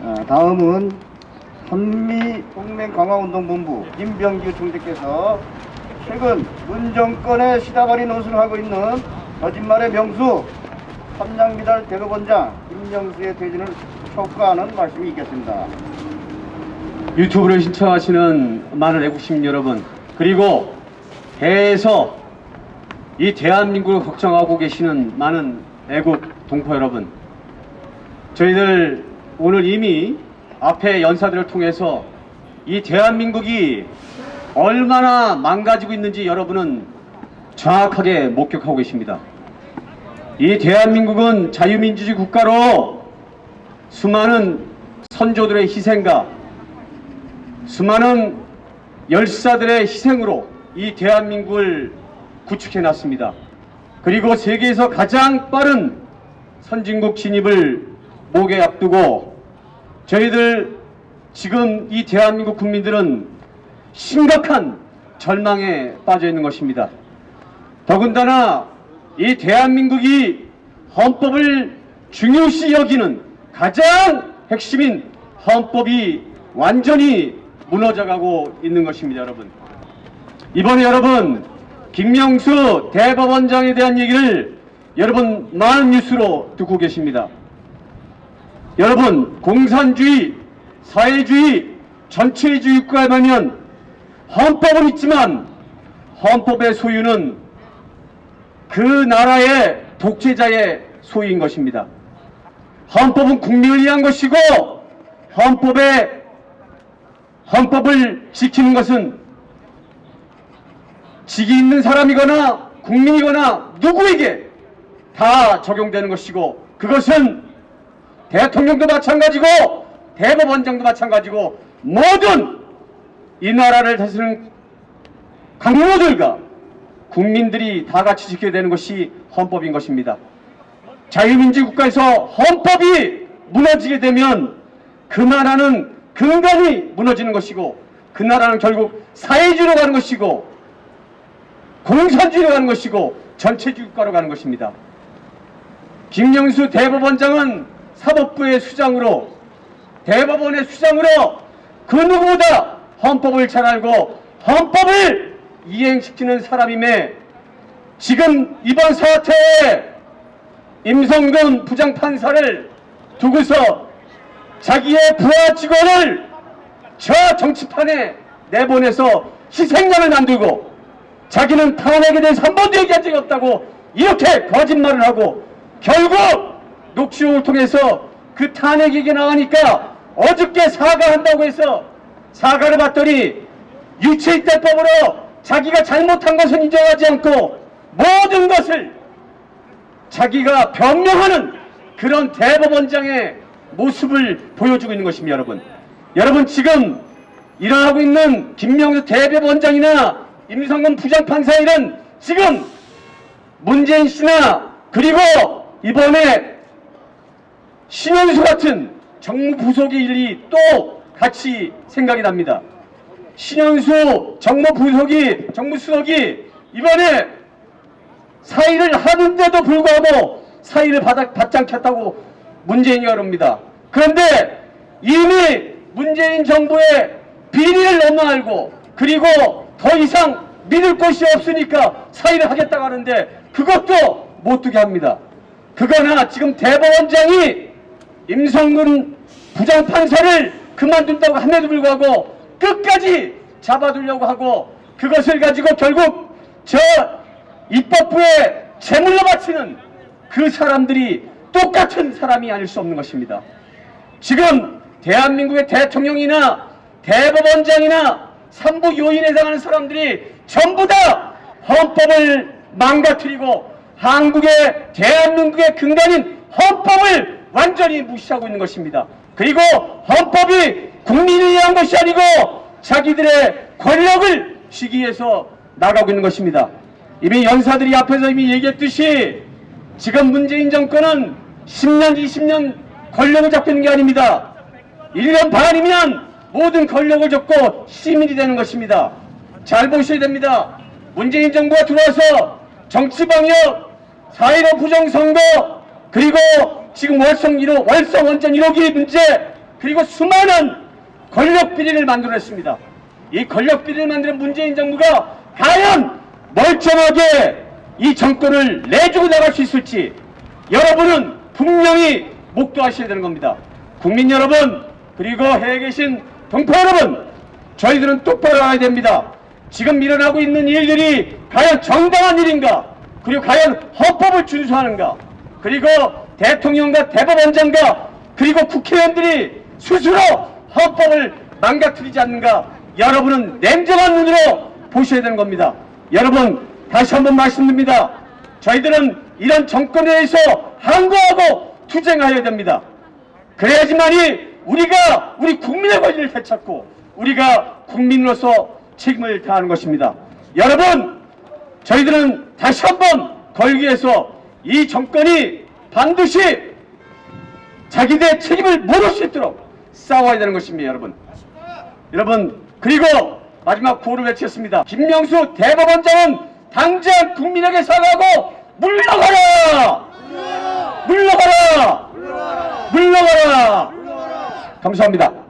어, 다음은 한미 동맹 강화운동본부 김병규 총재께서 최근 문정권에 시다발이 노선을 하고 있는 거짓말의 명수 삼양미달 대법원장 김명수의 퇴진을 촉구하는 말씀이 있겠습니다. 유튜브를 신청하시는 많은 애국시민 여러분 그리고 해에서 이 대한민국을 걱정하고 계시는 많은 애국 동포 여러분 저희들 오늘 이미 앞에 연사들을 통해서 이 대한민국이 얼마나 망가지고 있는지 여러분은 정확하게 목격하고 계십니다. 이 대한민국은 자유민주주의 국가로 수많은 선조들의 희생과 수많은 열사들의 희생으로 이 대한민국을 구축해 놨습니다. 그리고 세계에서 가장 빠른 선진국 진입을 목에 앞두고 저희들 지금 이 대한민국 국민들은 심각한 절망에 빠져 있는 것입니다. 더군다나 이 대한민국이 헌법을 중요시 여기는 가장 핵심인 헌법이 완전히 무너져가고 있는 것입니다, 여러분. 이번에 여러분 김명수 대법원장에 대한 얘기를 여러분 많은 뉴스로 듣고 계십니다. 여러분 공산주의, 사회주의, 전체주의 국가에 가면 헌법은 있지만 헌법의 소유는 그 나라의 독재자의 소유인 것입니다. 헌법은 국민을 위한 것이고 헌법의 헌법을 지키는 것은 직위 있는 사람이거나 국민이거나 누구에게 다 적용되는 것이고 그것은 대통령도 마찬가지고 대법원장도 마찬가지고 모든 이 나라를 다스리는 강모들과 국민들이 다 같이 지켜야 되는 것이 헌법인 것입니다. 자유민주 국가에서 헌법이 무너지게 되면 그 나라는 근간이 무너지는 것이고 그 나라는 결국 사회주의로 가는 것이고 공산주의로 가는 것이고 전체주의 국가로 가는 것입니다. 김영수 대법원장은 사법부의 수장으로 대법원의 수장으로 그 누구보다 헌법을 잘 알고 헌법을 이행시키는 사람임에 지금 이번 사태에 임성근 부장판사를 두고서 자기의 부하 직원을 저 정치판에 내보내서 희생양을 만들고 자기는 탄핵에 대해서 한 번도 얘기한 적이 없다고 이렇게 거짓말을 하고 결국 녹취록을 통해서 그 탄핵 얘기 나가니까 어저께 사과한다고 해서 사과를 받더니 유체이탈법으로 자기가 잘못한 것은 인정하지 않고 모든 것을 자기가 변명하는 그런 대법원장의 모습을 보여주고 있는 것입니다, 여러분. 여러분 지금 일어나고 있는 김명수 대법원장이나 임성근 부장판사 일은 지금 문재인 씨나 그리고 이번에 신현수 같은 정무 부속의 일이 또 같이 생각이 납니다. 신현수 정무 부속이 정무 수석이 이번에 사의를 하는데도 불구하고 사의를 받아, 받지 않겠다고 문재인이 그럽니다. 그런데 이미 문재인 정부의 비리를 너무 알고 그리고 더 이상 믿을 곳이 없으니까 사의를 하겠다고 하는데 그것도 못 두게 합니다. 그거나 지금 대법원장이 임성근 부장판사를 그만둔다고 함에도 불구하고 끝까지 잡아두려고 하고 그것을 가지고 결국 저 입법부에 제물로 바치는 그 사람들이 똑같은 사람이 아닐 수 없는 것입니다. 지금 대한민국의 대통령이나 대법원장이나 산부 요인에 해당하는 사람들이 전부 다 헌법을 망가뜨리고 한국의 대한민국의 근간인 헌법을 완전히 무시하고 있는 것입니다. 그리고 헌법이 국민을 위한 것이 아니고 자기들의 권력을 쥐기 위해서 나가고 있는 것입니다. 이미 연사들이 앞에서 이미 얘기했듯이 지금 문재인 정권은 10년, 20년 권력을 잡고 있는 게 아닙니다. 1년 반이면 모든 권력을 잡고 시민이 되는 것입니다. 잘 보셔야 됩니다. 문재인 정부가 들어와서 정치 방역, 4.15 부정선거, 그리고 지금 월성 1호, 월성 원전 1호기 문제, 그리고 수많은 권력 비리를 만들어냈습니다. 이 권력 비리를 만드는 문재인 정부가 과연 멀쩡하게 이 정권을 내주고 나갈 수 있을지 여러분은 분명히 목도하셔야 되는 겁니다. 국민 여러분 그리고 해외에 계신 동포 여러분 저희들은 똑바로 알아야 됩니다. 지금 일어나고 있는 일들이 과연 정당한 일인가? 그리고 과연 헌법을 준수하는가? 그리고 대통령과 대법원장과 그리고 국회의원들이 스스로 헌법을 망가뜨리지 않는가? 여러분은 냉정한 눈으로 보셔야 되는 겁니다. 여러분 다시 한번 말씀드립니다. 저희들은 이런 정권에 대해서 항거하고 투쟁하여야 됩니다. 그래야지만이 우리가 우리 국민의 권리를 되찾고 우리가 국민으로서 책임을 다하는 것입니다. 여러분, 저희들은 다시 한번 걸기 위해서 이 정권이 반드시 자기들의 책임을 물을 수 있도록 싸워야 되는 것입니다, 여러분. 여러분, 그리고 마지막 구호를 외쳤습니다. 김명수 대법원장은 당장 국민에게 사과하고 물러가라! 물러가라! 물러가라! 감사합니다.